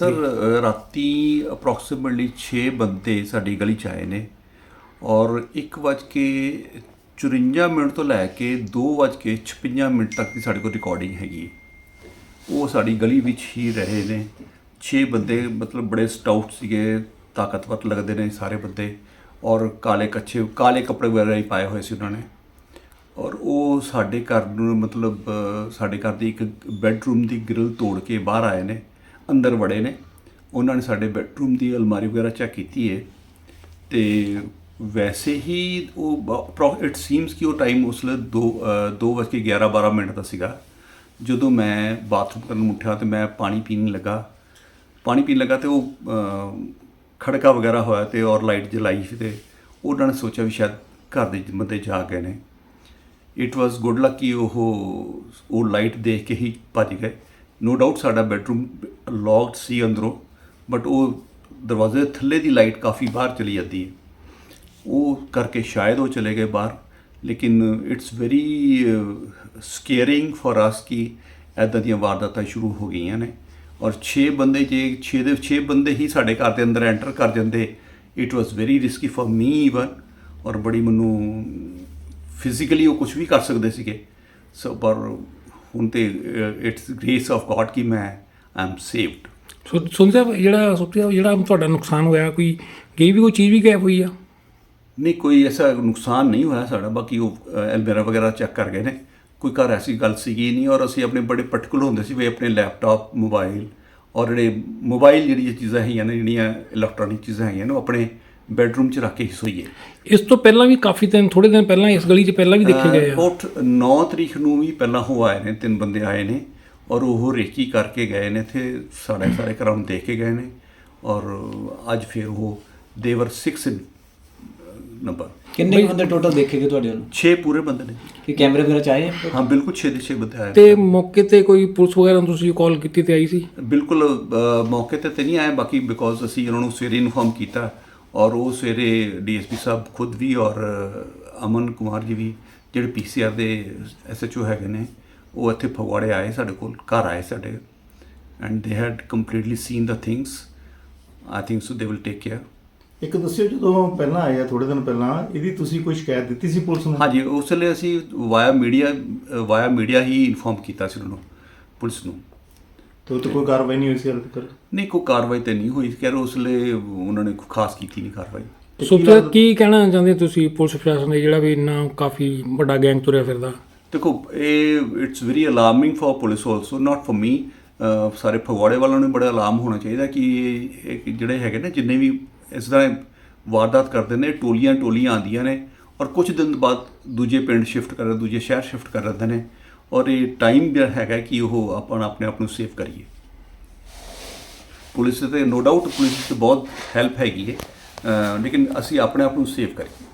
Sir, ਰਾਤੀ approximately 6 ਬੰਦੇ ਸਾਡੀ ਗਲੀ ਚ ਆਏ ਨੇ ਔਰ 1:54 ਮਿੰਟ ਤੋਂ ਲੈ ਕੇ 2:56 ਮਿੰਟ ਤੱਕ ਦੀ ਸਾਡੇ ਕੋਲ ਰਿਕਾਰਡਿੰਗ ਹੈਗੀ ਉਹ ਸਾਡੀ ਗਲੀ ਵਿੱਚ ਹੀ ਰਹੇ ਨੇ। 6 ਬੰਦੇ ਮਤਲਬ ਬੜੇ ਸਟਾਊਟ ਸੀਗੇ, ਤਾਕਤਵਰ ਲੱਗਦੇ ਨੇ ਸਾਰੇ ਬੰਦੇ ਔਰ ਕਾਲੇ ਕੱਚੇ, ਕਾਲੇ ਕੱਪੜੇ ਵਗੈਰਾ ਹੀ ਪਾਏ ਹੋਏ ਸੀ ਉਹਨਾਂ ਨੇ। ਔਰ ਉਹ ਸਾਡੇ ਘਰ ਨੂੰ ਮਤਲਬ, ਸਾਡੇ ਘਰ ਦੀ ਇੱਕ ਬੈੱਡਰੂਮ ਦੀ ਗ੍ਰਿਲ ਤੋੜ ਕੇ ਬਾਹਰ ਆਏ ਨੇ। ਅੰਦਰ ਵੜੇ ਨੇ। ਉਹਨਾਂ ਨੇ ਸਾਡੇ ਬੈੱਡਰੂਮ ਦੀ ਅਲਮਾਰੀ ਵਗੈਰਾ ਚੈੱਕ ਕੀਤੀ ਹੈ ਤੇ ਵੈਸੇ ਹੀ ਉਹ ਇਟ ਸੀਮਸ ਕਿ ਉਹ ਟਾਈਮ ਉਸ ਵੇਲੇ 2 2:11 12 ਮਿੰਟ ਦਾ ਸੀਗਾ। ਜਦੋਂ ਮੈਂ ਬਾਥਰੂਮ ਕਰਨ ਨੂੰ ਉੱਠਿਆ ਤੇ ਮੈਂ ਪਾਣੀ ਪੀਣ ਲੱਗਾ। ਪਾਣੀ ਪੀਣ ਲੱਗਾ ਤੇ ਉਹ ਖੜਕਾ ਵਗੈਰਾ ਹੋਇਆ ਤੇ ਔਰ ਲਾਈਟ ਜਲਾਈ ਸੀ ਤੇ ਉਹਨਾਂ ਨੇ ਸੋਚਿਆ ਵੀ ਸ਼ਾਇਦ ਘਰ ਦੇ ਬੰਦੇ ਜਾ ਗਏ ਨੇ ਇਟ ਵਾਸ ਗੁੱਡ ਲੱਕ ਕਿ ਉਹ ਉਹ ਲਾਈਟ ਦੇਖ ਕੇ ਹੀ ਭੱਜ ਗਏ। ਨੋ ਡਾਊਟ ਸਾਡਾ ਬੈਡਰੂਮ ਲੌਕਡ ਸੀ ਅੰਦਰੋਂ ਬਟ ਉਹ ਦਰਵਾਜ਼ੇ ਥੱਲੇ ਦੀ ਲਾਈਟ ਕਾਫੀ ਬਾਹਰ ਚਲੀ ਜਾਂਦੀ ਹੈ। ਉਹ ਕਰਕੇ ਸ਼ਾਇਦ ਉਹ ਚਲੇ ਗਏ ਬਾਹਰ, ਲੇਕਿਨ it's very scaring for us ਕਿ ਐਦਾਂ ਦੀਆਂ ਵਾਰਦਾਤਾਂ ਸ਼ੁਰੂ ਹੋ ਗਈਆਂ ਨੇ। ਔਰ 6 ਬੰਦੇ ਜੇ 6 ਦੇ 6 ਬੰਦੇ ਹੀ ਸਾਡੇ ਘਰ ਦੇ ਅੰਦਰ ਐਂਟਰ ਕਰ ਜਾਂਦੇ it was very risky for me even ਔਰ ਬੜੀ ਮੈਨੂੰ ਫਿਜ਼ੀਕਲੀ ਉਹ ਕੁਝ ਵੀ ਕਰ ਸਕਦੇ ਸੀਗੇ। ਸੋ ਪਰ ਹੁਣ ਤੇ ਇਟਸ ਗ੍ਰੇਸ ਆਫ ਗॉड ਕਿ ਮੈਂ ਆਈ ਐਮ ਸੇਵਡ ਸੁ- ਸੁਣ ਸਾਹਿਬ ਜਿਹੜਾ ਸੁਪਰੀਆ ਜਿਹੜਾ ਤੁਹਾਡਾ ਨੁਕਸਾਨ ਹੋਇਆ ਕੋਈ ਗਈ ਵੀ ਕੋਈ ਚੀਜ਼ ਵੀ ਗਾਇਬ ਹੋਈ ਆ? ਨਹੀਂ ਕੋਈ ਐਸਾ ਨੁਕਸਾਨ ਨਹੀਂ ਹੋਇਆ ਸਾਡਾ ਬਾਕੀ ਉਹ ਐਲਮੇਰਾ ਵਗੈਰਾ ਚੈੱਕ ਕਰ ਗਏ ਨੇ। ਕੋਈ ਘਰ ਐਸੀ ਗੱਲ ਸੀਗੀ ਨਹੀਂ ਔਰ ਅਸੀਂ ਆਪਣੇ ਬੜੇ ਪਰਟੀਕੂਲਰ ਹੁੰਦੇ ਸੀ ਵੀ ਆਪਣੇ ਲੈਪਟਾਪ ਮੋਬਾਈਲ ਔਰ ਜਿਹੜੇ ਮੋਬਾਈਲ ਜਿਹੜੀਆਂ ਚੀਜ਼ਾਂ ਹੈਗੀਆਂ ਨੇ ਜਿਹੜੀਆਂ ਇਲੈਕਟ੍ਰੋਨਿਕ ਚੀਜ਼ਾਂ ਹੈਗੀਆਂ ਨੇ ਉਹ ਆਪਣੇ ਬੈਡਰੂਮ 'ਚ ਰੱਖ ਕੇ ਹੀ ਸੋਈਏ। ਇਸ ਤੋਂ ਪਹਿਲਾਂ ਵੀ ਕਾਫੀ ਦਿਨ ਥੋੜੇ ਦਿਨ ਪਹਿਲਾਂ ਇਸ ਗਲੀ 'ਚ ਪਹਿਲਾਂ ਵੀ ਦੇਖੇ ਗਏ ਆ। ਅਬਾਊਟ 9 ਤਰੀਕ ਨੂੰ ਵੀ ਪਹਿਲਾਂ ਹੋ ਆਏ ਨੇ ਤਿੰਨ ਬੰਦੇ ਆਏ ਨੇ ਔਰ ਉਹ ਰੇਕੀ ਕਰਕੇ ਗਏ ਨੇ ਇੱਥੇ ਸਾਡੇ ਸਾਰੇ ਘਰਾਂ ਨੂੰ ਦੇਖ ਕੇ ਗਏ ਨੇ ਔਰ ਅੱਜ ਫਿਰ ਉਹ ਦੇਵਰ 6 ਨੰਬਰ ਕਿੰਨੇ ਬੰਦੇ ਟੋਟਲ ਦੇਖੇਗੇ ਤੁਹਾਡੇ ਵੱਲੋਂ? 6 ਪੂਰੇ ਬੰਦੇ ਨੇ। ਕਿ ਕੈਮਰੇ ਵਗੈਰਾ ਚਾਹੇ ਹਾਂ ਬਿਲਕੁਲ 6 ਦੇ 6 ਬੰਦੇ ਆਏ ਤੇ ਮੌਕੇ ਤੇ ਕੋਈ ਪੁਲਿਸ ਵਗੈਰਾ ਨੂੰ ਤੁਸੀਂ ਕਾਲ ਕੀਤੀ ਤੇ ਆਈ ਸੀ? ਬਿਲਕੁਲ ਮੌਕੇ ਤੇ ਤੇ ਨਹੀਂ ਆਏ ਬਾਕੀ ਬਿਕੋਜ਼ ਅਸੀਂ ਉਹਨਾਂ ਨੂੰ ਸਵੇਰੇ ਇਨਫੋਰਮ ਕੀਤਾ। ਔਰ ਉਹ ਸਵੇਰੇ ਡੀਐਸਪੀ ਸਾਹਿਬ ਖੁਦ ਵੀ ਔਰ ਅਮਨ ਕੁਮਾਰ ਜੀ ਵੀ ਜਿਹੜੇ ਪੀਸੀਆਰ ਦੇ ਐਸਐਚਓ ਹੈਗੇ ਨੇ ਉਹ ਇੱਥੇ ਫਗਵਾੜੇ ਆਏ ਸਾਡੇ ਕੋਲ ਘਰ ਆਏ ਸਾਡੇ। And they had completely seen the things I think so they will take care ਇੱਕ ਦੱਸਿਓ ਜਦੋਂ ਪਹਿਲਾਂ ਆਏ ਆ ਥੋੜੇ ਦਿਨ ਪਹਿਲਾਂ ਇਹਦੀ ਤੁਸੀਂ ਕੋਈ ਸ਼ਿਕਾਇਤ ਦਿੱਤੀ ਸੀ ਪੁਲਿਸ ਨੂੰ? ਹਾਂਜੀ ਉਸ ਵੇਲੇ ਅਸੀਂ ਵਾਇਆ ਮੀਡੀਆ ਵਾਇਆ ਮੀਡੀਆ ਹੀ ਇਨਫੋਰਮ ਕੀਤਾ ਸੀ ਉਹਨਾਂ ਪੁਲਿਸ ਨੂੰ। ਤੇ ਉਹ ਤੇ ਕੋਈ ਕਾਰਵਾਈ ਨਹੀਂ ਹੋਈ ਸੀ ਹਾਲੇ ਤੱਕ? ਨਹੀਂ ਕੋਈ ਕਾਰਵਾਈ ਤੇ ਨਹੀਂ ਹੋਈ। ਖੈਰ ਉਸ ਵੇਲੇ ਉਹਨਾਂ ਨੇ ਕੋਈ ਖਾਸ ਕੀਤੀ ਨਹੀਂ ਕਾਰਵਾਈ। ਤੇ ਕੀ ਕਹਿਣਾ ਚਾਹੁੰਦੇ ਤੁਸੀਂ ਪੁਲਿਸ ਪ੍ਰਸ਼ਾਸਨ ਦੇ ਜਿਹੜਾ ਵੀ ਇੰਨਾ ਕਾਫੀ ਵੱਡਾ ਗੈਂਗ ਤੁਰਿਆ ਫਿਰਦਾ? ਦੇਖੋ ਇਹ it's very alarming for police also not for me ਸਾਰੇ ਫਗਵਾੜੇ ਵਾਲਿਆਂ ਨੂੰ ਬੜਾ ਅਲਾਰਮ ਹੋਣਾ ਚਾਹੀਦਾ ਕਿ ਇਹ ਜਿਹੜੇ ਹੈਗੇ ਨੇ ਜਿੰਨੇ ਵੀ ਇਸ ਤਰ੍ਹਾਂ ਵਾਰਦਾਤ ਕਰਦੇ ਨੇ ਟੋਲੀਆਂ ਟੋਲੀਆਂ ਆਉਂਦੀਆਂ ਨੇ ਔਰ ਕੁਝ ਦਿਨ ਬਾਅਦ ਦੂਜੇ ਪਿੰਡ ਸ਼ਿਫਟ ਕਰ ਦੂਜੇ ਸ਼ਹਿਰ ਸ਼ਿਫਟ ਕਰ ਦਿੰਦੇ ਨੇ। ਔਰ ਇਹ ਟਾਈਮ ਜਿਹੜਾ ਹੈਗਾ ਕਿ ਉਹ ਆਪਾਂ ਆਪਣੇ ਆਪ ਨੂੰ ਸੇਵ ਕਰੀਏ। ਪੁਲਿਸ ਤੇ ਨੋ ਡਾਊਟ ਪੁਲਿਸ ਤੇ ਬਹੁਤ ਹੈਲਪ ਹੈਗੀ ਹੈ। ਲੇਕਿਨ ਅਸੀਂ ਆਪਣੇ ਆਪ ਨੂੰ ਸੇਵ ਕਰੀਏ।